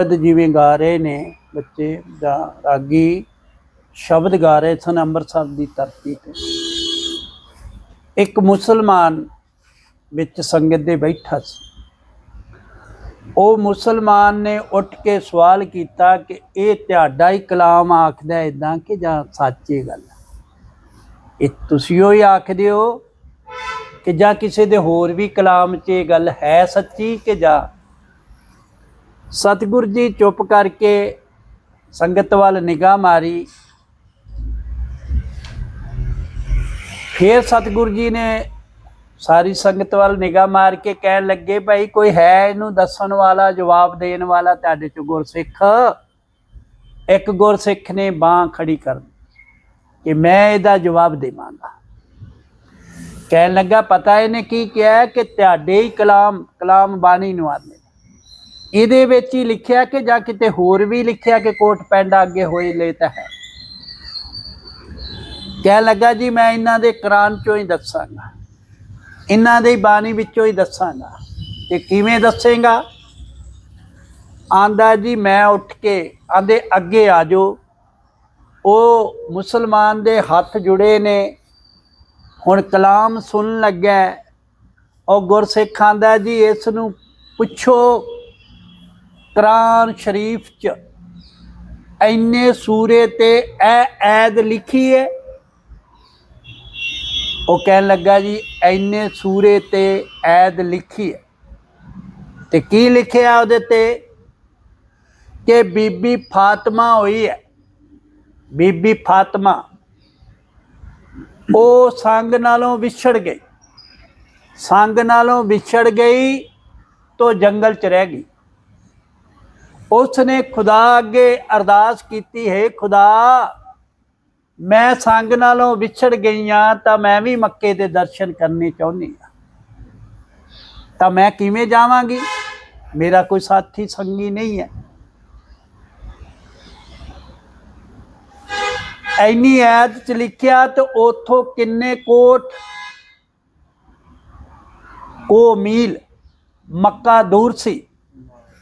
ਸ਼ਬਦ ਜਿਵੇਂ ਗਾ ਰਹੇ ਨੇ, ਬੱਚੇ ਜਾਂ ਰਾਗੀ, ਸ਼ਬਦ ਗਾ ਰਹੇ ਸਨ ਅੰਮ੍ਰਿਤਸਰ ਦੀ ਧਰਤੀ ਤੇ। ਇੱਕ ਮੁਸਲਮਾਨ ਵਿੱਚ ਸੰਗਤ ਦੇ ਬੈਠਾ ਸੀ। ਉਹ ਮੁਸਲਮਾਨ ਨੇ ਉੱਠ ਕੇ ਸਵਾਲ ਕੀਤਾ ਕਿ ਇਹ ਤੁਹਾਡਾ ਹੀ ਕਲਾਮ ਆਖਦਾ ਇਦਾਂ ਕਿ ਜਾਂ ਸੱਚੀ ਗੱਲ ਇਹ ਤੁਸੀਂ ਉਹ ਹੀ ਆਖਦੇ ਹੋ ਕਿ ਜਾਂ ਕਿਸੇ ਦੇ ਹੋਰ ਵੀ ਕਲਾਮ 'ਚ ਇਹ ਗੱਲ ਹੈ ਸੱਚੀ ਕਿ ਜਾਂ ਸਤਿਗੁਰ ਜੀ ਚੁੱਪ ਕਰਕੇ ਸੰਗਤ ਵੱਲ ਨਿਗਾਹ ਮਾਰੀ। ਫਿਰ ਸਤਿਗੁਰੂ ਜੀ ਨੇ ਸਾਰੀ ਸੰਗਤ ਵੱਲ ਨਿਗਾਹ ਮਾਰ ਕੇ ਕਹਿਣ ਲੱਗੇ, ਭਾਈ, ਕੋਈ ਹੈ ਇਹਨੂੰ ਦੱਸਣ ਵਾਲਾ, ਜਵਾਬ ਦੇਣ ਵਾਲਾ ਤੁਹਾਡੇ ਚ ਗੁਰਸਿੱਖ? ਇੱਕ ਗੁਰਸਿੱਖ ਨੇ ਬਾਹ ਖੜੀ ਕਰ ਕਿ ਮੈਂ ਇਹਦਾ ਜਵਾਬ ਦੇਵਾਂਗਾ। ਕਹਿਣ ਲੱਗਾ, ਪਤਾ ਇਹਨੇ ਕੀ ਕਿਹਾ ਕਿ ਤੁਹਾਡੇ ਹੀ ਕਲਾਮ ਕਲਾਮ ਬਾਣੀ ਨੂੰ ਆਦਮੇ ਇਹਦੇ ਵਿੱਚ ਹੀ ਲਿਖਿਆ ਕਿ ਜਾਂ ਕਿਤੇ ਹੋਰ ਵੀ ਲਿਖਿਆ ਕਿ ਕੋਟ ਪੈਂਡਾ ਅੱਗੇ ਹੋਏ ਲੈ ਤਾਂ ਹੈ। ਕਹਿ ਲੱਗਾ ਜੀ, ਮੈਂ ਇਹਨਾਂ ਦੇ ਕੁਰਾਨ ਚੋਂ ਹੀ ਦੱਸਾਂਗਾ। ਇਹਨਾਂ ਦੇ ਬਾਣੀ ਵਿੱਚੋਂ ਹੀ ਦੱਸਾਂਗਾ। ਕਿ ਕਿਵੇਂ ਦੱਸੇਗਾ? ਆਂਦਾ ਜੀ, ਮੈਂ ਉੱਠ ਕੇ ਆਂਦੇ, ਅੱਗੇ ਆ ਜਾਓ। ਉਹ ਮੁਸਲਮਾਨ ਦੇ ਹੱਥ ਜੁੜੇ ਨੇ। ਹੁਣ ਕਲਾਮ ਸੁਣਨ ਲੱਗਾ ਉਹ ਗੁਰਸਿੱਖ ਆਂਦਾ ਜੀ, ਇਸ ਨੂੰ ਪੁੱਛੋ ਕੁਰਾਨ ਸ਼ਰੀਫ ਚ ਐਨੇ ਸੂਰੇ ਤੇ ਐ ਐਦ ਲਿਖੀ ਹੈ ਉਹ ਕਹਿਣ ਲੱਗਾ ਜੀ, ਐਨੇ ਸੂਰੇ ਤੇ ਐਦ ਲਿਖੀ ਹੈ ਤੇ ਕੀ ਲਿਖਿਆ ਉਹਦੇ ਤੇ? ਕਿ ਬੀਬੀ ਫਾਤਮਾ ਹੋਈ ਹੈ ਬੀਬੀ ਫਾਤਮਾ। ਉਹ ਸੰਗ ਨਾਲੋਂ ਵਿਛੜ ਗਈ। ਸੰਗ ਨਾਲੋਂ ਵਿਛੜ ਗਈ ਤੋ ਜੰਗਲ ਚ ਰਹਿ ਗਈ। ਉਸ ਨੇ ਖੁਦਾ ਅੱਗੇ ਅਰਦਾਸ ਕੀਤੀ, ਹੈ ਖੁਦਾ, ਮੈਂ ਸੰਗ ਨਾਲੋਂ ਵਿਛੜ ਗਈਆਂ ਤਾਂ ਮੈਂ ਵੀ ਮੱਕੇ ਦੇ ਦਰਸ਼ਨ ਕਰਨੇ ਚਾਹੁੰਦੀ ਹਾਂ ਤਾਂ ਮੈਂ ਕਿਵੇਂ ਜਾਵਾਂਗੀ? ਮੇਰਾ ਕੋਈ ਸਾਥੀ ਸੰਗੀ ਨਹੀਂ ਹੈ। ਐਨੀ ਐਤ ਚ ਲਿਖਿਆ ਤੇ ਉਥੋਂ ਕਿੰਨੇ ਕੋਟ ਕੋ ਮੀਲ ਮੱਕਾ ਦੂਰ ਸੀ।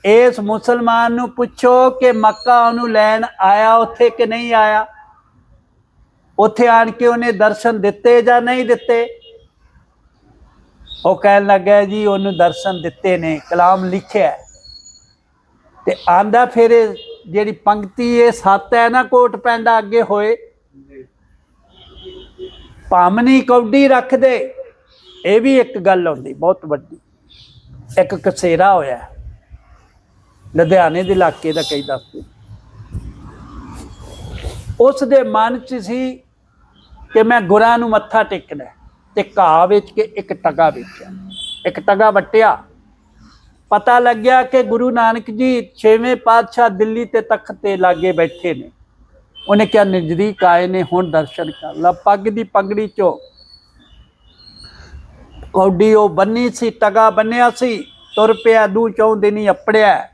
ਇਸ ਮੁਸਲਮਾਨ ਨੂੰ ਪੁੱਛੋ ਕਿ ਮੱਕਾ ਉਹਨੂੰ ਲੈਣ ਆਇਆ ਉੱਥੇ ਕਿ ਨਹੀਂ ਆਇਆ? ਉੱਥੇ ਆਣ ਕੇ ਉਹਨੇ ਦਰਸ਼ਨ ਦਿੱਤੇ ਜਾਂ ਨਹੀਂ ਦਿੱਤੇ? ਉਹ ਕਹਿਣ ਲੱਗਾ ਜੀ, ਉਹਨੂੰ ਦਰਸ਼ਨ ਦਿੱਤੇ ਨੇ, ਕਲਾਮ ਲਿਖਿਆ ਤੇ ਆਂਦਾ ਫਿਰ ਇਹ ਜਿਹੜੀ ਪੰਕਤੀ, ਇਹ ਸੱਤ ਹੈ ਨਾ, ਕੋਟ ਪੈਂਦਾ ਅੱਗੇ ਹੋਏ। ਭਾਮਨੀ ਕੌਡੀ ਰੱਖ ਦੇ ਇਹ ਵੀ ਇੱਕ ਗੱਲ ਹੁੰਦੀ, ਬਹੁਤ ਵੱਡੀ। ਇੱਕ ਕਸੇਰਾ ਹੋਇਆ। ਲੁਧਿਆਣੇ ਦੇ ਇਲਾਕੇ ਦਾ ਕਈ ਦੱਸਦੇ ਉਸ ਦੇ ਮਨ 'ਚ ਸੀ ਕਿ ਮੈਂ ਗੁਰਾਂ ਨੂੰ ਮੱਥਾ ਟੇਕਣਾ ਤੇ ਘਾਹ ਵਿੱਚ ਕੇ ਇੱਕ ਟਗਾ ਵੇਚਿਆ। ਇੱਕ ਟਗਾ ਵਟਿਆ। ਪਤਾ ਲੱਗਿਆ ਕਿ ਗੁਰੂ ਨਾਨਕ ਜੀ 6ਵੇਂ ਪਾਤਸ਼ਾਹ ਦਿੱਲੀ ਤੇ ਤਖਤ ਤੇ ਲਾਗੇ ਬੈਠੇ ਨੇ। ਉਹਨੇ ਕਿਹਾ, ਨਜ਼ਦੀਕ ਆਏ ਨੇ, ਹੁਣ ਦਰਸ਼ਨ ਕਰ ਲਾ। ਪੱਗ ਦੀ ਪਗੜੀ ਚੋਂ ਕੌਡੀ ਉਹ ਬੰਨੀ ਸੀ, ਟਗਾ ਬੰਨਿਆ ਸੀ, ਤੁਰ ਪਿਆ, ਦੂ ਚੌਂ ਦਿਨੀ ਅਪੜਿਆ।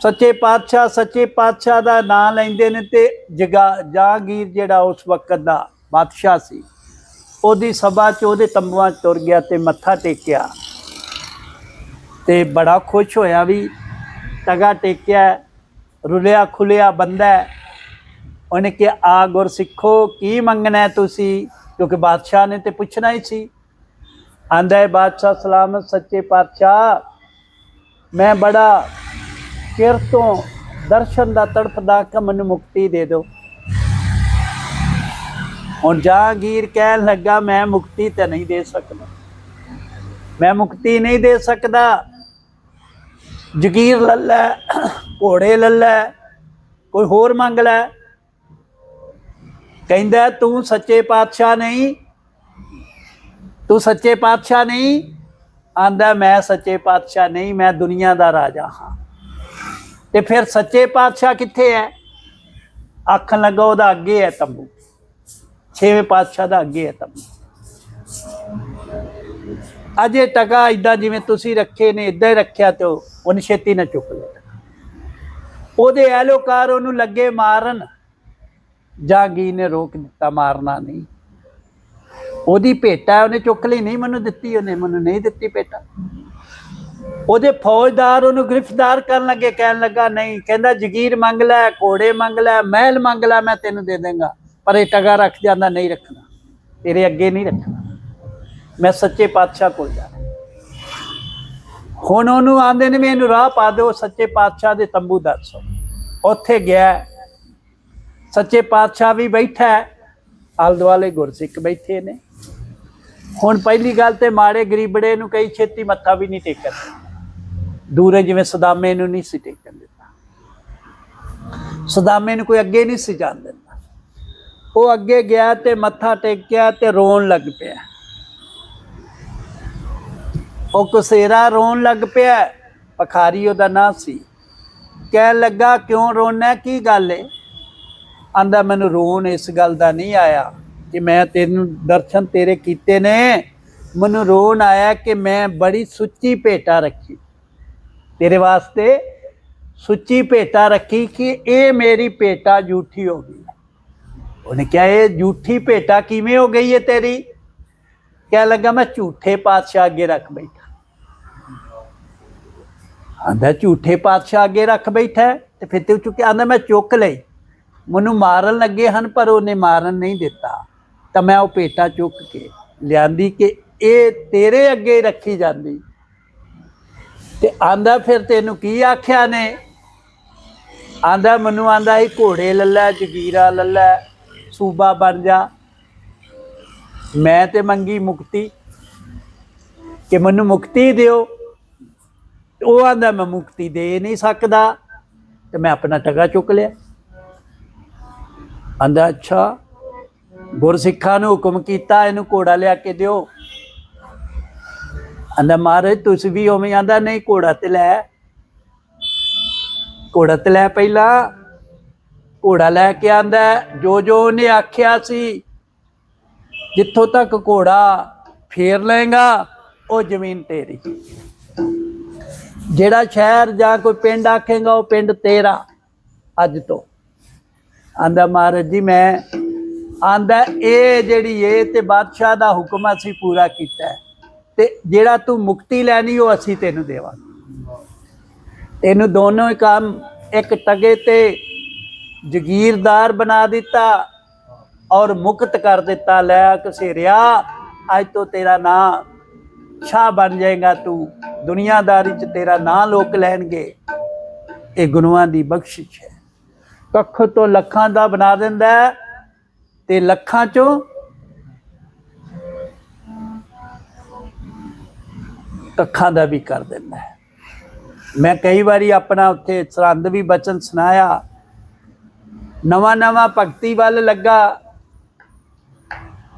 ਸੱਚੇ ਪਾਤਸ਼ਾਹ ਸੱਚੇ ਪਾਤਸ਼ਾਹ ਦਾ ਨਾਂ ਲੈਂਦੇ ਨੇ ਤੇ ਜਗਾ ਜਹਾਂਗੀਰ ਜਿਹੜਾ ਉਸ ਵਕਤ ਦਾ ਬਾਦਸ਼ਾਹ ਸੀ, ਉਹਦੀ ਸਭਾ ਚ ਉਹਦੇ ਤੰਬੂਆਂ 'ਚ ਤੁਰ ਗਿਆ ਤੇ ਮੱਥਾ ਟੇਕਿਆ। ਤੇ ਬੜਾ ਖੁਸ਼ ਹੋਇਆ ਵੀ ਤਗਾ ਟੇਕਿਆ, ਰੁਲਿਆ ਖੁਲਿਆ ਬੰਦਾ ਉਹਨੇ ਕਿਹਾ, ਆ ਗੁਰ ਸਿੱਖੋ ਕੀ ਮੰਗਣਾ ਤੁਸੀਂ? ਕਿਉਂਕਿ ਬਾਦਸ਼ਾਹ ਨੇ ਤੇ ਪੁੱਛਣਾ ਹੀ ਸੀ। ਆਂਦਾ ਹੈ, ਬਾਦਸ਼ਾਹ ਸਲਾਮਤ ਸੱਚੇ ਪਾਤਸ਼ਾਹ, ਮੈਂ ਬੜਾ ਚਿਰ ਤੋਂ ਦਰਸ਼ਨ ਦਾ ਤੜਫਦਾ ਕਿ ਮੈਨੂੰ ਮੁਕਤੀ ਦੇ ਦਿਓ। ਹੁਣ ਜਹਾਂਗੀਰ ਕਹਿਣ ਲੱਗਾ, ਮੈਂ ਮੁਕਤੀ ਤੇ ਨਹੀਂ ਦੇ ਸਕਦਾ। ਮੈਂ ਮੁਕਤੀ ਨਹੀਂ ਦੇ ਸਕਦਾ। ਜਗੀਰ ਲੱਲਾ ਘੋੜੇ ਲੱਲਾ ਕੋਈ ਹੋਰ ਮੰਗ ਲੈ। ਕਹਿੰਦਾ, ਤੂੰ ਸੱਚੇ ਪਾਤਸ਼ਾਹ ਨਹੀਂ। ਤੂੰ ਸੱਚੇ ਪਾਤਸ਼ਾਹ ਨਹੀਂ। ਆਂਦਾ, ਮੈਂ ਸੱਚੇ ਪਾਤਸ਼ਾਹ ਨਹੀਂ, ਮੈਂ ਦੁਨੀਆ ਦਾ ਰਾਜਾ ਹਾਂ। ਤੇ ਫਿਰ ਸੱਚੇ ਪਾਤਸ਼ਾਹ ਕਿੱਥੇ ਹੈ ਆਖਣ ਲੱਗਾ ਉਹਦਾ ਅੱਗੇ ਹੈ ਤੰਬੂ। ਛੇਵੇਂ ਪਾਤਸ਼ਾਹ ਦਾ ਅੱਗੇ ਹੈ ਤੰਬੂ। ਅਜੇ ਟਕਾ ਇਦਾਂ ਜਿਵੇਂ ਤੁਸੀਂ ਰੱਖੇ ਨੇ ਇਦਾਂ ਹੀ ਰੱਖਿਆ ਤੇ ਉਹ- ਉਹਨੇ ਛੇਤੀ ਨਾ ਚੁੱਕ ਲਿਆ। ਉਹਦੇ ਐਲੋਕਾਰ ਉਹਨੂੰ ਲੱਗੇ ਮਾਰਨ। ਜਾਗੀ ਨੇ ਰੋਕ ਦਿੱਤਾ ਮਾਰਨਾ ਨਹੀਂ। ਉਹਦੀ ਭੇਟਾ ਉਹਨੇ ਚੁੱਕ ਲਈ, ਨਹੀਂ ਮੈਨੂੰ ਦਿੱਤੀ, ਉਹਨੇ ਮੈਨੂੰ ਨਹੀਂ ਦਿੱਤੀ ਭੇਟਾ। ਉਹਦੇ ਫੌਜਦਾਰ ਉਹਨੂੰ ਗ੍ਰਿਫਤਾਰ ਕਰਨ ਲੱਗੇ, ਕਹਿਣ ਲੱਗਾ, ਨਹੀਂ, ਕਹਿੰਦਾ, ਜਗੀਰ ਮੰਗ ਲੈ, ਘੋੜੇ ਮੰਗ ਲੈ, ਮਹਿਲ ਮੰਗ ਲੈ, ਮੈਂ ਤੈਨੂੰ ਦੇ ਦੇਂਗਾ, ਪਰ ਇਹ ਟਗਾ ਰੱਖ ਜਾਂਦਾ, ਨਹੀਂ ਰੱਖਣਾ। ਤੇਰੇ ਅੱਗੇ ਨਹੀਂ ਰੱਖਣਾ। ਮੈਂ ਸੱਚੇ ਪਾਤਸ਼ਾਹ ਕੋਲ ਜਾਣਾ ਹੁਣ ਉਹਨੂੰ ਆਂਦੇ ਨੇ ਮੈਨੂੰ ਰਾਹ ਪਾ ਦਿਓ, ਸੱਚੇ ਪਾਤਸ਼ਾਹ ਦੇ ਤੰਬੂ ਦੱਸੋ ਉੱਥੇ ਗਿਆ। ਸੱਚੇ ਪਾਤਸ਼ਾਹ ਵੀ ਬੈਠਾ ਹੈ। ਆਲੇ ਦੁਆਲੇ ਗੁਰਸਿੱਖ ਬੈਠੇ ਨੇ। ਹੁਣ ਪਹਿਲੀ ਗੱਲ ਤੇ ਮਾੜੇ ਗਰੀਬੜੇ ਨੂੰ ਕਈ ਛੇਤੀ ਮੱਥਾ ਵੀ ਨਹੀਂ ਟੇਕਣ ਦੂਰੇ ਜਿਵੇਂ ਸਦਾਮੇ ਨੂੰ ਨਹੀਂ ਸੀ ਟੇਕਣ ਦਿੱਤਾ। ਸਦਾਮੇ ਨੂੰ ਕੋਈ ਅੱਗੇ ਨਹੀਂ ਸੀ ਜਾਣ ਦਿੰਦਾ। ਉਹ ਅੱਗੇ ਗਿਆ ਤੇ ਮੱਥਾ ਟੇਕਿਆ ਤੇ ਰੋਣ ਲੱਗ ਪਿਆ। ਉਹ ਕੁਸੇਰਾ ਰੋਣ ਲੱਗ ਪਿਆ ਪਖਾਰੀ ਉਹਦਾ ਨਾਂ ਸੀ। ਕਹਿਣ ਲੱਗਾ, ਕਿਉਂ ਰੋਣਾ ਕੀ ਗੱਲ ਏ? ਆਂਦਾ, ਮੈਨੂੰ ਰੋਣ ਇਸ ਗੱਲ ਦਾ ਨਹੀਂ ਆਇਆ ਕਿ ਮੈਂ ਤੈਨੂੰ ਦਰਸ਼ਨ ਤੇਰੇ ਕੀਤੇ ਨੇ। ਮੈਨੂੰ ਰੋਣ ਆਇਆ ਕਿ ਮੈਂ ਬੜੀ ਸੁੱਚੀ ਭੇਟਾ ਰੱਖੀ। ਤੇਰੇ ਵਾਸਤੇ ਸੁੱਚੀ ਭੇਟਾ ਰੱਖੀ ਕਿ ਇਹ ਮੇਰੀ ਭੇਟਾ ਝੂਠੀ ਹੋ ਗਈ। ਉਹਨੇ ਕਿਹਾ, ਇਹ ਝੂਠੀ ਭੇਟਾ ਕਿਵੇਂ ਹੋ ਗਈ ਹੈ ਤੇਰੀ? ਕਹਿ ਲੱਗਾ, ਮੈਂ ਝੂਠੇ ਪਾਤਸ਼ਾਹ ਅੱਗੇ ਰੱਖ ਬੈਠਾ। ਆਂਦਾ, ਝੂਠੇ ਪਾਤਸ਼ਾਹ ਅੱਗੇ ਰੱਖ ਬੈਠਾ ਤੇ ਫਿਰ ਤੇ ਚੁੱਕਿਆ ਆਂਦਾ, ਮੈਂ ਚੁੱਕ ਲਈ ਮੈਨੂੰ ਮਾਰਨ ਲੱਗੇ ਹਨ, ਪਰ ਉਹਨੇ ਮਾਰਨ ਨਹੀਂ ਦਿੱਤਾ। ਤਾਂ ਮੈਂ ਉਹ ਪੇਟਾ ਚੁੱਕ ਕੇ ਲਿਆਂਦੀ ਕਿ ਇਹ ਤੇਰੇ ਅੱਗੇ ਰੱਖੀ ਜਾਂਦੀ। ਤੇ ਆਂਦਾ ਫਿਰ ਤੈਨੂੰ ਕੀ ਆਖਿਆ ਨੇ? ਆਂਦਾ ਮੈਨੂੰ ਆਂਦਾ ਇਹ ਘੋੜੇ ਲੱਲਾ, ਜਗੀਰਾ ਲੱਲਾ, ਸੂਬਾ ਬਣ ਜਾ। ਮੈਂ ਤੇ ਮੰਗੀ ਮੁਕਤੀ। ਕਿ ਮੈਨੂੰ ਮੁਕਤੀ ਦਿਓ। ਉਹ ਆਂਦਾ, ਮੈਂ ਮੁਕਤੀ ਦੇ ਨਹੀਂ ਸਕਦਾ। ਤੇ ਮੈਂ ਆਪਣਾ ਟਗਾ ਚੁੱਕ ਲਿਆ। ਆਂਦਾ, ਅੱਛਾ। ਗੁਰਸਿੱਖਾਂ ਨੂੰ ਹੁਕਮ ਕੀਤਾ, ਇਹਨੂੰ ਘੋੜਾ ਲਿਆ ਕੇ ਦਿਓ। ਆਂਦਾ ਮਹਾਰਾਜ ਤੁਸੀਂ ਵੀ ਉਵੇਂ ਆਂਦਾ, ਨਹੀਂ ਘੋੜਾ ਤੇ ਲੈ। ਘੋੜਾ ਤੇ ਲੈ ਪਹਿਲਾਂ। ਘੋੜਾ ਲੈ ਕੇ ਆਂਦਾ ਜੋ ਜੋ ਉਹਨੇ ਆਖਿਆ ਸੀ, ਜਿੱਥੋਂ ਤੱਕ ਘੋੜਾ ਫੇਰ ਲਏਗਾ, ਉਹ ਜ਼ਮੀਨ ਤੇਰੀ। ਜਿਹੜਾ ਸ਼ਹਿਰ ਜਾਂ ਕੋਈ ਪਿੰਡ ਆਖੇਗਾ, ਉਹ ਪਿੰਡ ਤੇਰਾ, ਅੱਜ ਤੋਂ। ਆਂਦਾ ਮਹਾਰਾਜ ਜੀ, ਮੈਂ ਆਂਦਾ, ਇਹ ਜਿਹੜੀ ਇਹ ਤੇ ਬਾਦਸ਼ਾਹ ਦਾ ਹੁਕਮ ਅਸੀਂ ਪੂਰਾ ਕੀਤਾ ਹੈ। ਤੇ ਜਿਹੜਾ ਤੂੰ ਮੁਕਤੀ ਲੈਣੀ ਉਹ ਅਸੀਂ ਤੈਨੂੰ ਦੇਵਾਂਗੇ। ਤੈਨੂੰ ਦੋਨੋਂ ਹੀ ਕੰਮ ਇੱਕ ਟਗੇ ਤੇ ਜਗੀਰਦਾਰ ਬਣਾ ਦਿੱਤਾ ਔਰ ਮੁਕਤ ਕਰ ਦਿੱਤਾ। ਲੈ ਕਸੇਰਿਆ, ਅੱਜ ਤੋਂ ਤੇਰਾ ਨਾਂ ਸ਼ਾਹ ਬਣ ਜਾਏਗਾ ਤੂੰ। ਦੁਨੀਆਦਾਰੀ ਚ ਤੇਰਾ ਨਾਂ ਲੋਕ ਲੈਣਗੇ। ਇਹ ਗੁਨਾਹਾਂ ਦੀ ਬਖਸ਼ਿਸ਼ ਹੈ। ਕੱਖ ਤੋਂ ਲੱਖਾਂ ਦਾ ਬਣਾ ਦਿੰਦਾ ਤੇ ਲੱਖਾਂ ਚੋਂ ਕੱਖਾਂ ਦਾ ਵੀ ਕਰ ਦਿੰਦਾ ਹੈ। ਮੈਂ ਕਈ ਵਾਰੀ ਆਪਣਾ ਉੱਥੇ ਸਰੰਦ ਵੀ ਬਚਨ ਸੁਣਾਇਆ। ਨਵਾਂ ਨਵਾਂ ਭਗਤੀ ਵੱਲ ਲੱਗਾ।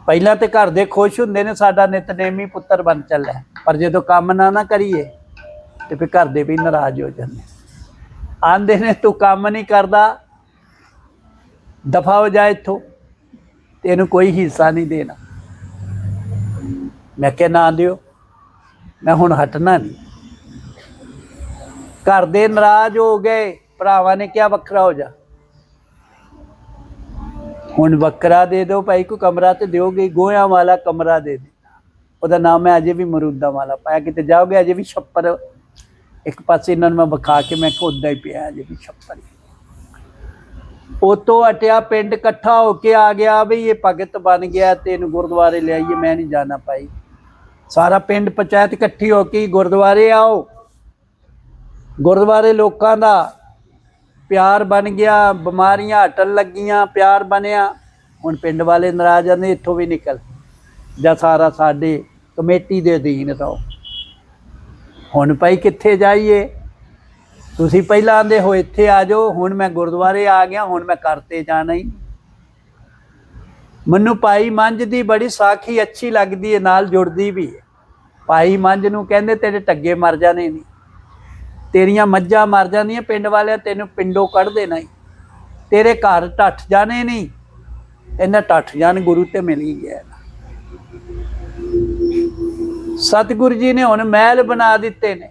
ਪਹਿਲਾਂ ਤੇ ਘਰ ਦੇ ਖੁਸ਼ ਹੁੰਦੇ ਨੇ, ਸਾਡਾ ਨਿਤਨੇਮੀ ਪੁੱਤਰ ਬਣ ਚੱਲਿਆ। ਪਰ ਜਦੋਂ ਕੰਮ ਨਾ ਨਾ ਕਰੀਏ, ਤੇ ਫਿਰ ਘਰ ਦੇ ਵੀ ਨਾਰਾਜ਼ ਹੋ ਜਾਂਦੇ ਆਂਦੇ ਨੇ, ਤੂੰ ਕੰਮ ਨਹੀਂ ਕਰਦਾ, ਦਫਾ ਹੋ ਜਾ ਇੱਥੋਂ ਤੈਨੂੰ ਕੋਈ ਹਿੱਸਾ ਨਹੀਂ ਦੇਣਾ। ਮੈਂ ਕਿਹਾ, ਨਾ ਦਿਓ। ਮੈਂ ਹੁਣ ਹਟਣਾ ਨਹੀਂ। ਘਰ ਦੇ ਨਾਰਾਜ਼ ਹੋ ਗਏ, ਭਰਾਵਾਂ ਨੇ ਕਿਹਾ ਵੱਖਰਾ ਹੋ ਜਾ। ਹੁਣ ਵੱਖਰਾ ਦੇ ਦਿਓ ਭਾਈ ਕੋ ਕਮਰਾ ਤੇ ਦਿਓਗੇ ਗੋਇਆ ਵਾਲਾ ਕਮਰਾ ਦੇ ਦੇ। ਉਹਦਾ ਨਾਮ ਹੈ ਅਜੇ ਵੀ ਮਰੂਦਾ ਵਾਲਾ ਪਾਇਆ, ਕਿਤੇ ਜਾਓਗੇ ਅਜੇ ਵੀ ਛੱਪਰ। ਇੱਕ ਪਾਸੇ ਇਹਨਾਂ ਨੂੰ ਮੈਂ ਵਿਖਾ ਕੇ ਮੈਂ ਕਿਹਾ ਹੀ ਪਿਆ, ਅਜੇ ਵੀ ਛੱਪਰ। ਹੀ। ਉਤੋਂ ਹਟਿਆ, ਪਿੰਡ ਇਕੱਠਾ ਹੋ ਕੇ ਆ ਗਿਆ, ਵੀ ਇਹ ਭਗਤ ਬਣ ਗਿਆ ਤੇ ਇਹਨੂੰ ਗੁਰਦੁਆਰੇ ਲਿਆਈਏ ਮੈਂ ਨਹੀਂ ਜਾਣਾ ਪਾਈ ਸਾਰਾ ਪਿੰਡ ਪੰਚਾਇਤ ਇਕੱਠੀ ਹੋ ਕੇ ਗੁਰਦੁਆਰੇ ਆਓ। ਗੁਰਦੁਆਰੇ ਲੋਕਾਂ ਦਾ ਪਿਆਰ ਬਣ ਗਿਆ, ਬਿਮਾਰੀਆਂ ਹਟਣ ਲੱਗੀਆਂ, ਪਿਆਰ ਬਣਿਆ। ਹੁਣ ਪਿੰਡ ਵਾਲੇ ਨਾਰਾਜ਼ ਨੇ ਇੱਥੋਂ ਵੀ ਨਿਕਲ। ਜਾਂ ਸਾਰਾ ਸਾਡੇ ਕਮੇਟੀ ਦੇ ਅਧੀਨ ਰਹੋ। ਹੁਣ ਭਾਈ ਕਿੱਥੇ ਜਾਈਏ? ਤੁਸੀਂ ਪਹਿਲਾਂ ਆਂਦੇ ਹੋ, ਇੱਥੇ ਆ ਜਾਓ। ਹੁਣ ਮੈਂ ਗੁਰਦੁਆਰੇ ਆ ਗਿਆ, ਹੁਣ ਮੈਂ ਕਰਤੇ ਜਾਣਾ ਹੀ। ਮੈਨੂੰ ਭਾਈ ਮੰਝ ਦੀ ਬੜੀ ਸਾਖੀ ਅੱਛੀ ਲੱਗਦੀ ਹੈ ਨਾਲ ਜੁੜਦੀ ਵੀ ਹੈ ਭਾਈ ਮੰਝ ਨੂੰ ਕਹਿੰਦੇ ਤੇਰੇ ਟੱਗੇ ਮਰ ਜਾਣੇ ਨਹੀਂ ਤੇਰੀਆਂ ਮੱਝਾਂ ਮਰ ਜਾਂਦੀਆਂ ਪਿੰਡ ਵਾਲਿਆਂ, ਤੈਨੂੰ ਪਿੰਡੋਂ ਕੱਢ ਦੇਣਾ ਹੀ ਤੇਰੇ ਘਰ ਟੱਠ ਜਾਣੇ ਨਹੀਂ ਇਹਨਾਂ ਟੱਠ ਜਾਣ ਗੁਰੂ ਤੇ ਮਿਲ ਹੀ। ਗਿਆ ਸਤਿਗੁਰੂ ਜੀ ਨੇ ਹੁਣ ਮਹਿਲ ਬਣਾ ਦਿੱਤੇ ਨੇ।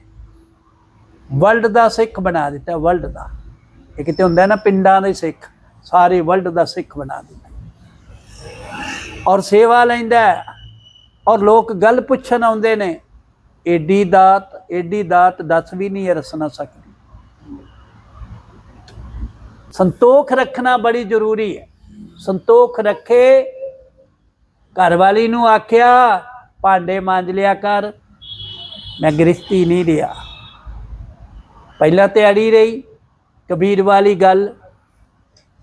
ਵਰਲਡ ਦਾ ਸਿੱਖ ਬਣਾ ਦਿੱਤਾ, ਵਰਲਡ ਦਾ। ਇਹ ਕਿਤੇ ਹੁੰਦਾ ਨਾ ਪਿੰਡਾਂ ਦੇ ਸਿੱਖ, ਸਾਰੇ ਵਰਲਡ ਦਾ ਸਿੱਖ ਬਣਾ ਦਿੱਤਾ ਔਰ ਸੇਵਾ ਲੈਂਦਾ ਔਰ ਲੋਕ ਗੱਲ ਪੁੱਛਣ ਆਉਂਦੇ ਨੇ, ਏਡੀ ਦਾਤ ਏਡੀ ਦਾਤ ਦੱਸ ਵੀ ਨਹੀਂ ਰਸ ਨਾ ਸਕਦੀ। ਸੰਤੋਖ ਰੱਖਣਾ ਬੜੀ ਜ਼ਰੂਰੀ ਹੈ। ਸੰਤੋਖ ਰੱਖੇ, ਘਰ ਵਾਲੀ ਨੂੰ ਆਖਿਆ, ਭਾਂਡੇ ਮਾਂਜ ਲਿਆ ਕਰ। ਮੈਂ ਗ੍ਰਸਤੀ ਨਹੀਂ ਰਿਹਾ। ਪਹਿਲਾਂ ਤੇ ਅੜੀ ਰਹੀ, ਕਬੀਰ ਵਾਲੀ ਗੱਲ,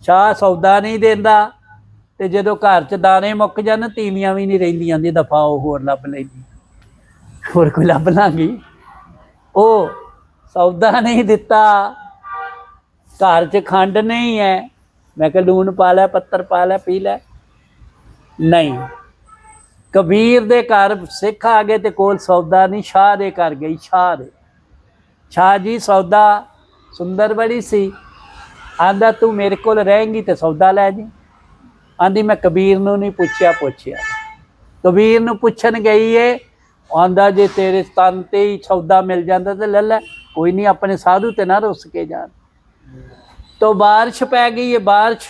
ਸ਼ਾਹ ਸੌਦਾ ਨਹੀਂ ਦਿੰਦਾ। ਤੇ ਜਦੋਂ ਘਰ ਚ ਦਾਣੇ ਮੁੱਕ ਜਾਣ, ਤੀਵੀਆਂ ਵੀ ਨਹੀਂ ਰਹਿੰਦੀਆਂ ਦੀ ਦਫਾ ਉਹ ਹੋਰ ਲੱਭ ਲੈਂਦੀ। ਹੋਰ ਕੋਈ ਲੱਭ ਲਾਂਗੀ। ਉਹ ਸੌਦਾ ਨਹੀਂ ਦਿੱਤਾ। ਘਰ ਚ ਖੰਡ ਨਹੀਂ ਹੈ ਮੈਂ ਕਿਹਾ, ਲੂਣ ਪਾ ਲੈ, ਪੱਤਰ ਪਾ ਲੈ, ਪੀ ਲੈ। ਨਹੀਂ। ਕਬੀਰ ਦੇ ਘਰ ਸਿੱਖ ਆ ਗਏ ਤੇ ਕੋਲ ਸੌਦਾ ਨਹੀਂ, ਸ਼ਾਹ ਦੇ ਘਰ ਗਈ, ਸ਼ਾਹ ਦੇ। ਸ਼ਾਹ ਜੀ ਸੌਦਾ ਸੁੰਦਰ ਬੜੀ ਸੀ। ਆਂਦਾ, ਤੂੰ ਮੇਰੇ ਕੋਲ ਰਹੇਂਗੀ ਤੇ ਸੌਦਾ ਲੈ ਜੀ। ਆਂਦੀ, ਮੈਂ ਕਬੀਰ ਨੂੰ ਨਹੀਂ ਪੁੱਛਿਆ ਪੁੱਛਿਆ। ਕਬੀਰ ਨੂੰ ਪੁੱਛਣ ਗਈ ਏ ਆਂਦਾ, ਜੇ ਤੇਰੇ ਤਨ ਤੇ ਹੀ ਸੌਦਾ ਮਿਲ ਜਾਂਦਾ ਤੇ ਲੈ ਲੈ, ਕੋਈ ਨਹੀਂ ਆਪਣੇ ਸਾਧੂ ਤੇ ਨਾ ਰੁੱਸ ਕੇ ਜਾਣ। ਤੋ ਬਾਰਿਸ਼ ਪੈ ਗਈ ਏ, ਬਾਰਿਸ਼।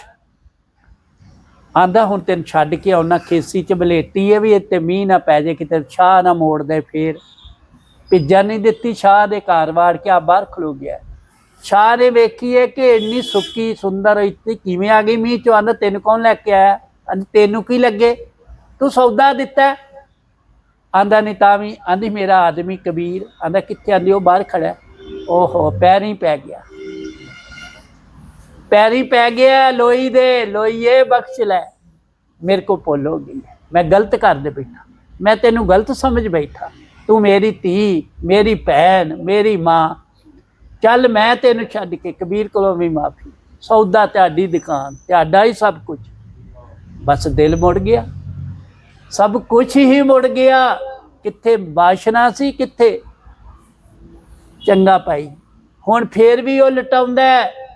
ਆਂਦਾ, ਹੁਣ ਤੈਨੂੰ ਛੱਡ ਕੇ ਆਉਣਾ, ਖੇਸੀ ਚ ਬਲੇਟੀ ਏ ਵੀ ਇੱਥੇ ਮੀਂਹ ਨਾ ਪੈ ਜੇ ਕਿਤੇ ਛਾਹ ਨਾ ਮੋੜ ਦੇ ਫੇਰ। ਭਿੱਜਾ ਨਹੀਂ ਦਿੱਤੀ ਸ਼ਾਹ ਦੇ ਘਰ ਵਾੜ ਕੇ ਆ ਬਾਹਰ ਖਲੋ ਗਿਆ। ਸ਼ਾਹ ਨੇ ਵੇਖੀਏ ਕਿ ਇੰਨੀ ਸੁੱਕੀ, ਸੁੰਦਰ ਇੱਥੇ ਕਿਵੇਂ ਆ ਗਈ ਮੀਂਹ ਚੋਂ? ਆਂਦਾ ਤੈਨੂੰ ਕੌਣ ਲੈ ਕੇ ਆਇਆ? ਆਂਦੀ ਤੈਨੂੰ ਕੀ ਲੱਗੇ? ਤੂੰ ਸੌਦਾ ਦਿੱਤਾ? ਆਂਦਾ, ਨਹੀਂ ਤਾਂ ਵੀ। ਆਂਦੀ, ਮੇਰਾ ਆਦਮੀ ਕਬੀਰ। ਆਂਦਾ, ਕਿੱਥੇ ਆਂਦੀ? ਉਹ ਬਾਹਰ ਖੜਾ ਹੈ। ਓਹੋ, ਪੈਰੀ ਪੈ ਗਿਆ। ਪੈਰੀ ਪੈ ਗਿਆ, ਲੋਈ ਦੇ, ਲੋਈਏ ਬਖਸ਼ ਲੈ। ਮੇਰੇ ਕੋ ਭੁੱਲ ਹੋ ਗਈ ਹੈ। ਮੈਂ ਗਲਤ ਕਰਦੇ ਬੈਠਾ। ਮੈਂ ਤੈਨੂੰ ਗਲਤ ਸਮਝ ਬੈਠਾ। ਤੂੰ ਮੇਰੀ ਧੀ, ਮੇਰੀ ਭੈਣ, ਮੇਰੀ ਮਾਂ ਚੱਲ ਮੈਂ ਤੈਨੂੰ ਛੱਡ ਕੇ ਕਬੀਰ ਕੋਲੋਂ ਵੀ ਮਾਫੀ, ਸੌਦਾ ਤੁਹਾਡੀ ਦੁਕਾਨ, ਤੁਹਾਡਾ ਹੀ ਸਭ ਕੁਝ ਬਸ ਦਿਲ ਮੁੜ ਗਿਆ। ਸਭ ਕੁਝ ਹੀ ਮੁੜ ਗਿਆ। ਕਿੱਥੇ ਬਾਸ਼ਨਾ ਸੀ, ਕਿੱਥੇ ਚੰਗਾ ਭਾਈ। ਹੁਣ ਫੇਰ ਵੀ ਉਹ ਲਟਾਉਂਦਾ ਹੈ।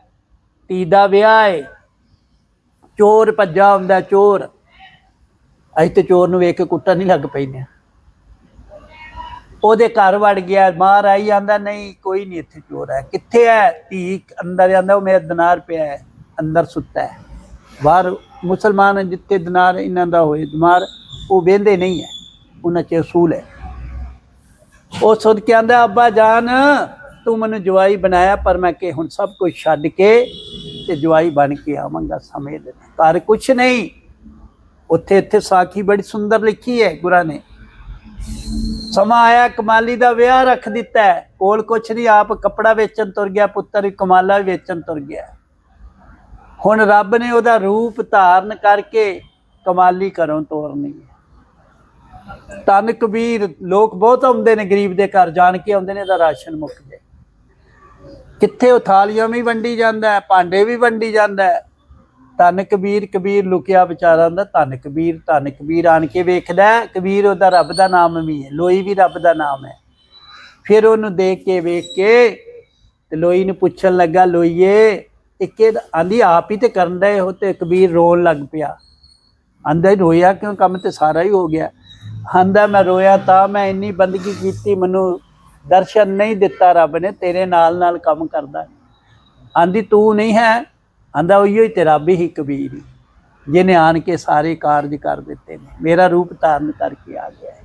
ਦਾ ਵਿਆਹ ਹੈ ਚੋਰ ਭੱਜਾ ਹੁੰਦਾ ਚੋਰ। ਅਸੀਂ ਤੇ ਚੋਰ ਨੂੰ ਵੇਖ ਕੇ ਕੁੱਟਣ ਨਹੀਂ ਲੱਗ ਪੈਂਦੇ ਉਹਦੇ ਘਰ ਵੜ ਗਿਆ ਮਾਰ ਆਈ ਜਾਂਦਾ, ਨਹੀਂ, ਕੋਈ ਨਹੀਂ ਇੱਥੇ ਚੋਰ ਹੈ। ਕਿੱਥੇ ਹੈ? ਧੀ ਅੰਦਰ ਜਾਂਦਾ, ਉਹ ਮੇਰਾ ਦਿਨਾਰ ਪਿਆ ਹੈ, ਅੰਦਰ ਸੁੱਤਾ ਹੈ। ਬਾਹਰ ਮੁਸਲਮਾਨ ਜਿੱਤੇ ਦਿਨਾਰ ਇਹਨਾਂ ਦਾ ਹੋਏ, ਦਿਮਾਰ ਉਹ ਵੇਂਦੇ ਨਹੀਂ ਹੈ, ਉਹਨਾਂ 'ਚ ਅਸੂਲ ਹੈ। ਉਹ ਸੁਣ ਕੇ ਆਂਦਾ, ਅੱਬਾ ਜਾਨ, ਤੂੰ ਮੈਨੂੰ ਜਵਾਈ ਬਣਾਇਆ, ਪਰ ਮੈਂ ਕਿ ਹੁਣ ਸਭ ਕੁਝ ਛੱਡ ਕੇ ਤੇ ਜਵਾਈ ਬਣ ਕੇ ਆਵਾਂਗਾ, ਸਮੇਂ ਦੇ ਘਰ ਕੁਛ ਨਹੀਂ। ਉੱਥੇ ਇੱਥੇ ਸਾਖੀ ਬੜੀ ਸੁੰਦਰ ਲਿਖੀ ਹੈ ਗੁਰਾਂ ਨੇ। ਸਮਾਂ ਆਇਆ ਕਮਾਲੀ ਦਾ ਵਿਆਹ ਰੱਖ ਦਿੱਤਾ ਕੋਲ ਕੁਛ ਨਹੀਂ, ਆਪ ਕੱਪੜਾ ਵੇਚਣ ਤੁਰ ਗਿਆ, ਪੁੱਤਰ ਕਮਾਲਾ ਵੀ ਵੇਚਣ ਤੁਰ ਗਿਆ। ਹੁਣ ਰੱਬ ਨੇ ਉਹਦਾ ਰੂਪ ਧਾਰਨ ਕਰਕੇ ਕਮਾਲੀ ਘਰੋਂ ਤੋਰਨੀ ਹੈ। ਤਨ ਕਬੀਰ, ਲੋਕ ਬਹੁਤ ਆਉਂਦੇ ਨੇ ਗਰੀਬ ਦੇ ਘਰ, ਜਾਣ ਕੇ ਆਉਂਦੇ ਨੇ ਇਹਦਾ ਰਾਸ਼ਨ ਮੁੱਕ ਜਾਏ ਕਿੱਥੇ ਉਹ ਥਾਲੀਆਂ ਵੀ ਵੰਡੀ ਜਾਂਦਾ ਹੈ, ਭਾਂਡੇ ਵੀ ਵੰਡੀ ਜਾਂਦਾ ਹੈ। ਧਨ ਕਬੀਰ ਕਬੀਰ ਲੁਕਿਆ ਵਿਚਾਰਾਂ ਦਾ ਧੰਨ ਕਬੀਰ, ਧਨ ਕਬੀਰ। ਆਣ ਕੇ ਵੇਖਦਾ ਕਬੀਰ ਉਹਦਾ ਰੱਬ ਦਾ ਨਾਮ ਵੀ ਹੈ, ਲੋਈ ਵੀ ਰੱਬ ਦਾ ਨਾਮ ਹੈ। ਫਿਰ ਉਹਨੂੰ ਦੇਖ ਕੇ ਵੇਖ ਕੇ ਤੇ ਲੋਈ ਨੂੰ ਪੁੱਛਣ ਲੱਗਾ, ਲੋਈਏ, ਇੱਕੇ ਆਂਦੀ, ਆਪ ਹੀ ਤੇ ਕਰਨ ਦਾ ਉਹ ਤੇ ਕਬੀਰ ਰੋਣ ਲੱਗ ਪਿਆ। ਆਂਦਾ ਰੋਇਆ ਕਿਉਂ? ਕੰਮ ਤੇ ਸਾਰਾ ਹੀ ਹੋ ਗਿਆ। ਆਂਦਾ, ਮੈਂ ਰੋਇਆ ਤਾਂ ਮੈਂ ਇੰਨੀ ਬੰਦਗੀ ਕੀਤੀ, ਮੈਨੂੰ ਦਰਸ਼ਨ ਨਹੀਂ ਦਿੱਤਾ ਰੱਬ ਨੇ, ਤੇਰੇ ਨਾਲ ਨਾਲ ਕੰਮ ਕਰਦਾ। ਆਂਦੀ, ਤੂੰ ਨਹੀਂ ਹੈ ਆਂਦਾ, ਉਹੀਓ ਹੀ ਤੇ ਰੱਬ ਹੀ ਕਬੀਰ ਜਿਹਨੇ ਆਣ ਕੇ ਸਾਰੇ ਕਾਰਜ ਕਰ ਦਿੱਤੇ ਨੇ। ਮੇਰਾ ਰੂਪ ਧਾਰਨ ਕਰਕੇ ਆ ਗਿਆ ਹੈ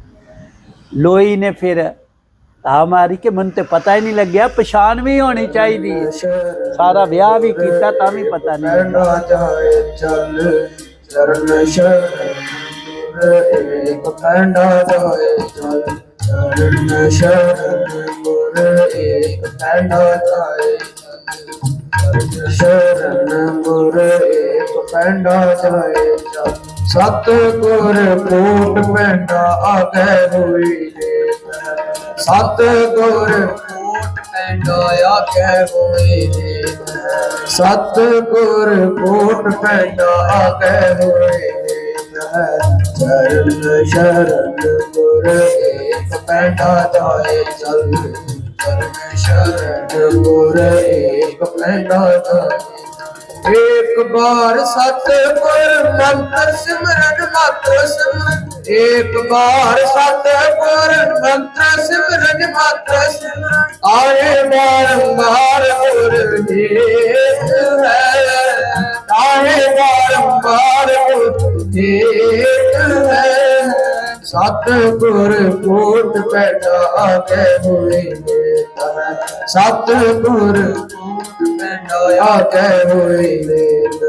ਲੋਈ ਨੇ ਫਿਰ ਤਾਂ ਮਾਰੀ ਕਿ ਮੈਨੂੰ ਤੇ ਪਤਾ ਹੀ ਨਹੀਂ ਲੱਗਿਆ, ਪਛਾਣ ਵੀ ਹੋਣੀ ਚਾਹੀਦੀ ਹੈ ਸਾਰਾ ਵਿਆਹ ਵੀ ਕੀਤਾ ਤਾਂ ਵੀ ਪਤਾ ਨਹੀਂ ਨਾ ਜਾਏ ਚੱਲ, ਚਰਨ ਸ਼ਰਨ ਇੱਕ ਪੈਂਡਾ ਜਾਏ ਚੱਲ, ਚਰਨ ਸ਼ਰਨ ਇੱਕ ਪੈਂਡਾ ਜਾਏ ਸ਼ਰਨ ਗੁਰ ਏਕ ਪੈਂਡਾ ਜਾਏ ਚੱਲ ਸਤ ਗੁਰ ਕੋਟ ਪੈਂਡਾ ਆਗੇ ਹੋਈ ਨੇ ਸਤ ਗੁਰ ਕੋਟ ਪੈਂਡਾ ਆਗੇ ਹੋਈ ਨੇ ਸਤ ਗੁਰ ਕੋਟ ਪੈਂਡਾ ਆਗੇ ਹੋਏ ਨੇ ਚਰਨ ਸ਼ਰਨ ਗੁਰ ਏਕ ਪੈਂਡਾ ਜਾਏ ਚੱਲ ਸ਼ਰਨ ਗੁਰ ਇੱਕ ਇੱਕ ਬਾਰ ਸਤ ਗੁਰ ਮੰਤਰ ਸਿਮਰਨ ਮਾਤਰ ਸਿਮਰਨ ਇੱਕ ਬਾਰ ਸਤ ਗੁਰ ਮੰਤਰ ਸਿਮਰਨ ਮਾਤਰ ਸਿਮਰਨ ਆਏ ਬਾਰੰਬਾਰ ਗੁਰ ਹੇਤ ਹੈ ਆਏ ਬਾਰੰਬਾਰ ਗੁਰ ਹੇਤ ਹੈ ਸਤਿਗੁਰ ਕੋਟ ਪੈਠਾ ਕੇ ਹੋਏ ਲੇਤ ਹੈ ਸਤਿਗੁਰ ਕੋਟ ਪੈਠਾ ਕੇ ਹੋਏ ਲੇਤ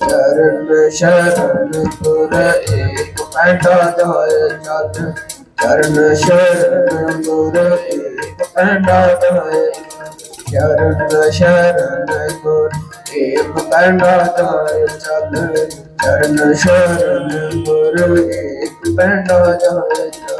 ਚਰਨ ਸ਼ਰਨ ਗੁਰ ਏਕ ਪੈਠਾ ਜਾਏ ਚਲ ਚਰਨ ਸ਼ਰਨ ਗੁਰ ਏਕ ਪੈਠਾ ਜਾਏ ਚਰਨ ਸ਼ਰਨ ਗੁਰ ਏਕ ਪੈਂਡਾ ਜਾਏ ਚੱਲ। ਚਰਨ ਸ਼ਰਨ ਗੁਰ ਏਕ ਪੈਂਡਾ ਜਾਏ ਚੱਲ।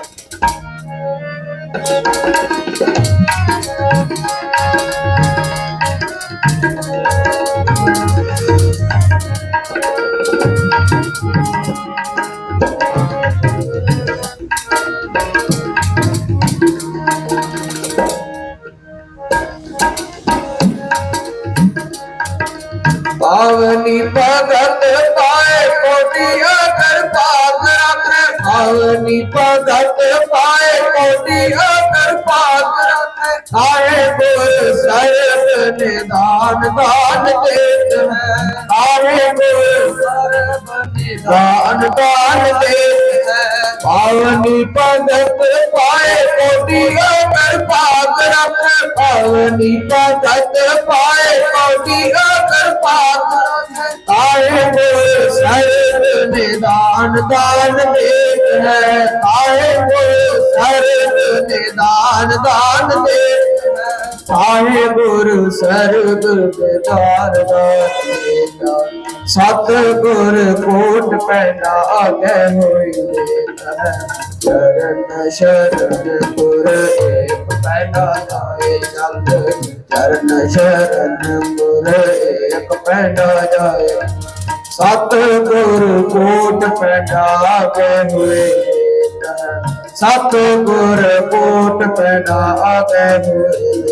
ਪਾਵਨੀ ਭਗਤ ਪਾਏ ਕੋਟੀਆ ਕਰ ਪਾਗ ਰੱਖੇ ਪਾਵਨੀ ਭਗਤ ਪਾਏ ਕੋਟੀਆ ਕਰ ਪਾਗ ਰੱਖੇ ਆਏ ਗੁਰ ਸਰਬ ਨਿਦਾਨ ਦਾਨ ਦੇਤ ਹੈ ਆਏ ਗੁਰ ਸਰਬ ਨਿਦਾਨ ਦਾਨ ਦੇਤ ਹੈ ਪਾਵਨੀ ਭਗਤ ਪਾਏ ਕੋਟੀਆ ਕਰ ਪਾਗ ਰੱਖੇ। ਪਾਵਨੀ ਭਗਤ ਪਾਏ ਕੋਟੀਆ ਕਰ ਪਾਗ ਰੱਖੇ। ਆਏ ਗੁਰ ਸਰਬ ਨਿਦਾਨ ਦਾਨ ਦੇਖ ਹੈ। ਆਏ ਗੁਰ ਸਰਬ ਨਿਦਾਨ ਦਾਨ ਦੇਖ ਹੈ ਆਏ ਗੁਰ ਸਰਬ ਨਿਦਾਨ ਦਾਨ ਸਤ ਗੁਰ ਕੋਟ ਪੈਦਾ ਆਗੇ ਹੋਈ ਚਰਨ ਸ਼ਰਨ ਗੁਰ ਏਕ ਪੈਦਾ ਜਾਏ ਚੱਲ ਚਰਨ ਸ਼ਰਨ ਗੁਰ ਏਕ ਪੈਦਾ ਜਾਏ। ਸਤ ਗੁਰ ਕੋਟ ਪੈਦਾ ਆਗੇ ਹੋਏ ਸਤ ਗੁਰ ਕੋਟ ਪੈਦਾ ਆਗੇ ਹੋਏ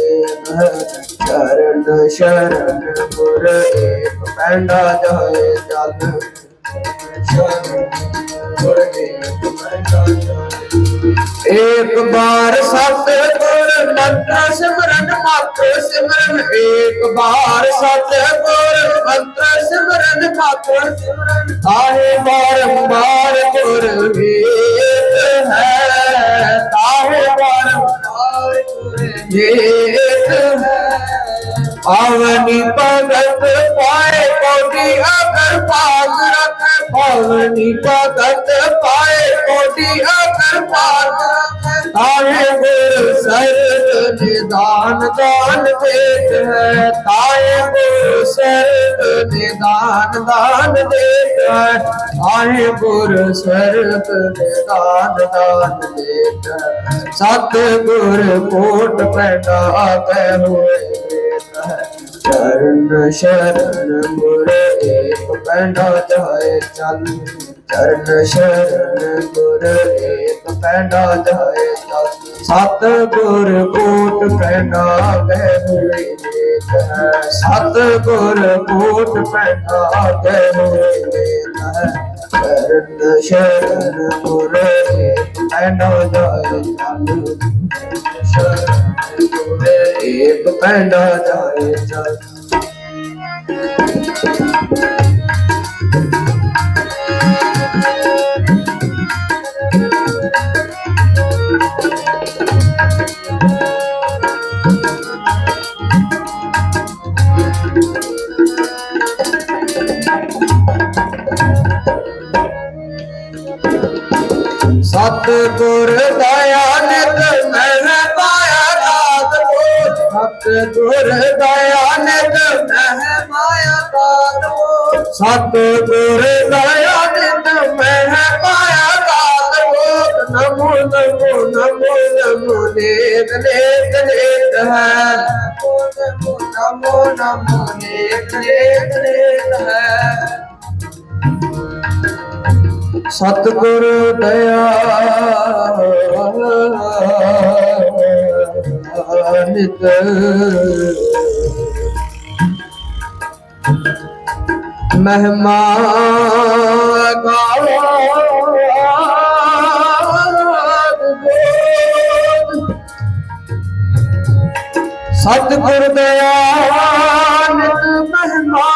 ਚਰਨ ਸ਼ਰਨ ਗੁਰ ਪੈਂਡਾ ਜਾਏ ਚੱਲ ਸ਼ਰਨ ਗੁਰ ਏਕ ਏਕ ਬਾਰ ਸਤ ਗੁਰ ਮੰਤਰ ਸਿਮਰਨ ਮਾਤਰ ਸਿਮਰਨ। ਏਕ ਬਾਰ ਸਤ ਗੁਰ ਮੰਤਰ ਸਿਮਰਨ ਮਾਤਰ ਸਿਮਰਨ। ਆਹੇ ਬਾਰੰਬਾਰ ਗੁਰ ਵੇਦ ਹੈ ਤਾਹੇ ਬਾਰੰਬਾਰ ਗੁਰ ਆਵਨੀ ਭਗਤ ਪਾਏ ਕੋਟੀ ਅਗਰ ਪਾਗ ਰੱਖ। ਪਾਵਨੀ ਭਗਤ ਪਾਏ ਕੋਟੀ ਅਗਰ ਪਾਗ ਤਾਏ ਗੁਰ ਸਰਬ ਨਿਦਾਨ ਦਾਨ ਦੇਤ ਹੈ। ਤਾਏ ਗੁਰ ਸਰਬ ਨਿਦਾਨ ਦਾਨ ਦੇਤ ਹੈ। ਆਏ ਗੁਰ ਸਰਬ ਨਿਦਾਨ ਦਾਨ ਦੇਤ ਹੈ। ਸਤ ਗੁਰ ਕੋਟ ਪੈਦਾ ਆਗੇ ਹੋਏ। ਚਰਨ ਸ਼ਰਨ ਗੁਰ ਏਕ ਪੈਂਡਾ ਜਾਏ ਚੱਲ ਚਰਨ ਸ਼ਰਨ ਗੁਰ ਏਕ ਪੈਂਡਾ ਜਾਏ ਚੱਲ ਸਤ ਗੁਰ ਕੋਟ ਪੈਂਡਾ ਗਏ ਹੋਏ ਲੇਤ ਸਤ ਗੁਰ ਕੋਟ ਪੈਂਡਾ ਗਏ ਹੋਏ ਲੇਤ Sharan Sharan Murari, I know the Chalu. Sharan Murari, Panda ਸਤ ਗੁਰ ਦਇਆ ਨਿਤ ਮਹਿ ਪਾਇਆ ਦਾਤ ਕੋ ਨਮੋ ਨਮੋ ਨਮੋ ਨਮੋ ਨੇਕ ਨੇਕ ਨੇਕ ਹੈ। ਨਮੋ ਨਮੋ ਨਮੋ ਨੇਕ ਨੇਕ ਹੈ। ਸਤਿਗੁਰ ਦਇਆ ਨਿਤ ਮਹਿਮਾ ਸਤਿਗੁਰ ਦਇਆਨਿਤ ਮਹਿਮਾ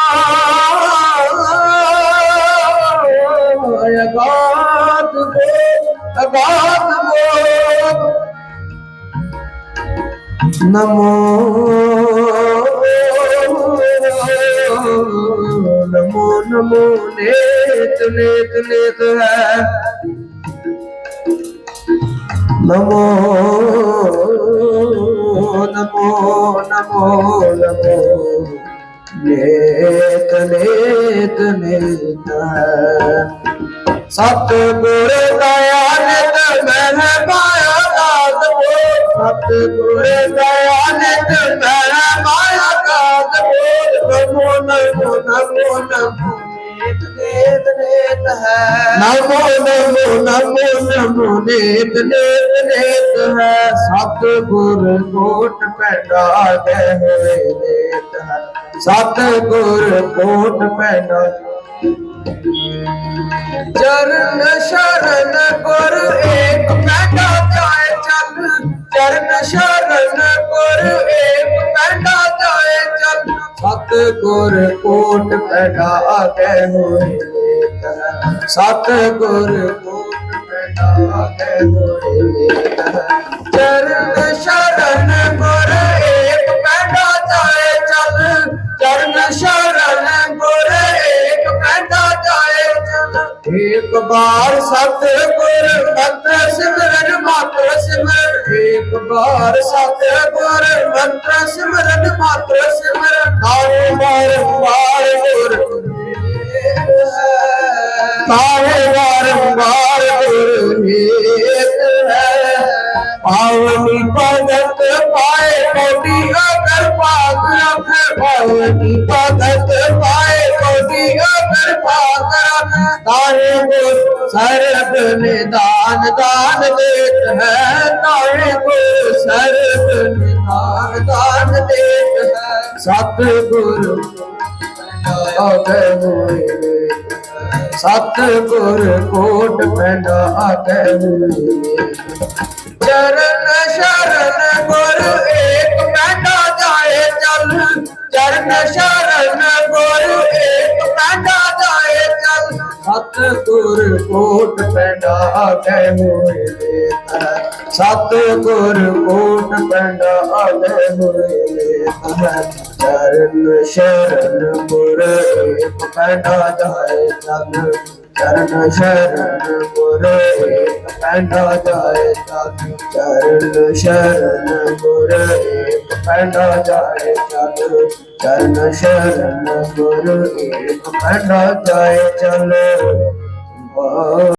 ਅਗਾਤ ਦੇ ਅਗਾਤ ਮੋਤ ਨਮੋ ਨਮੋ ਨੇਤ ਨੇਤ ਨੇਤ ਹੈ। ਨਮੋ ਨਮੋ ਨਮੋ ਨਮੋ। ਨੇਤ ਨੇਤ ਨੇਤ ਹੈ। ਸਤ ਗੁਰ ਦਇਆ ਨਿਤ ਮਹਿ ਪਾਇਆ ਦਾਤ ਬੋਲ ਸਤ ਗੁਰ ਨੇਤ ਨੇਤ ਹੈ। ਨਮੋ ਨਮੋ ਨਮੋ ਨਮੋ ਨੇਤ ਨੇਤ ਨੇਤ ਹੈ। ਸਤ ਗੁਰ ਕੋਟ ਪੈਦਾ ਦੇ ਹੋਏ ਨੇਤ ਹੈ। ਸਤ ਗੁਰ ਕੋਟ ਪੈਦਾ ਚਰਨ ਸ਼ਰਨ ਗੁਰ ਏਕ ਪੈਡਾ ਜਾਏ ਚੱਲ ਚਰਨ ਸ਼ਰਨ ਗੁਰ ਏਕ ਪੈਡਾ ਜਾਏ ਚੱਲ ਸਤ ਗੁਰ ਕੋਟ ਪੈਡਾ ਆਗੇ ਹੋਏ ਸਤ ਗੁਰ ਕੋਟ ਪੈਡਾ ਆਗੇ ਹੋਏ ਚਰਨ ਸ਼ਰਨ ਗੁਰ ਏਕ ਪੈਡਾ ਜਾਏ ਚੱਲ। ਚਰਨ ਸ਼ਰਨ ਗੁਰ ਏਕ ਪੈਡਾ ਇੱਕ ਬਾਰ ਸਤ ਗੁਰ ਮੰਤਰ ਸਿਮਰਨ ਮਾਤਰ ਸਿਮਰਨ। ਇੱਕ ਬਾਰ ਸਤ ਗੁਰ ਮੰਤਰ ਸਿਮਰਨ ਮਾਤਰ ਸਿਮਰਨ। ਨਾਮ ਵਾਰ ਵਾਰ ਗੁਰ। ਨਾਮ ਵਾਰ ਵਾਰ ਗੁਰ। ਏਕ ਹੈ। ਪਾਵਨੀ ਭਗਤ ਪਾਏ ਕੋਟੀ ਅਗਰ ਪਾਕ ਰੱਖ ਪਾਵਨੀ ਭਗਤ ਪਾਏ ਕੋਟੀ ਅਗਰ ਪਾਕ ਰੱਖ। ਤਾਰੇ ਗੁਰ ਸਰਬ ਨਿਦਾਨ, ਦਾਨ ਦੇਤ ਹੈ। ਤਾਰੇ ਗੁਰ ਸਰਬ ਨਿਦਾਨ, ਦਾਨ ਦੇਤ ਹੈ। ਸਤ ਗੁਰ ਹੋਏ। ਸਤ ਗੁਰ ਕੋਟ ਪੈਦਾ ਆਗੇ ਚਰਨ, ਸ਼ਰਨ, ਗੁਰ, ਏਕ ਪੈਦਾ ਜਾਏ ਚੱਲ। ਚਰਨ, ਸ਼ਰਨ, ਗੁਰ, ਏਕ ਪੈਦਾ ਸਤ ਗੁਰ ਕੋਟ ਪੈਂਡਾ ਆਗੇ ਹੋਏ ਲੇਤਾ ਸਤ ਗੁਰ ਕੋਟ ਪੈਂਡਾ ਆਗੇ ਹੋਏ ਲੇਤਾ ਚਰਨ ਸ਼ਰਨ ਗੁਰ ਏਕ ਪੈਂਡਾ ਜਾਏ ਚੱਲ ਚਰਨ ਸ਼ਰਨ ਗੁਰ ਏਕ ਪੈਂਡਾ ਜਾਏ ਚੱਲ ਚਰਨ ਸ਼ਰਨ ਗੁਰ ਏਕ ਪੈਂਡਾ ਜਾਏ ਚੱਲ ਚਰਨ ਸ਼ਰਨ ਗੁਰ ਏਕ ਪੈਂਡਾ ਜਾਏ ਚੱਲ ਵਾਹ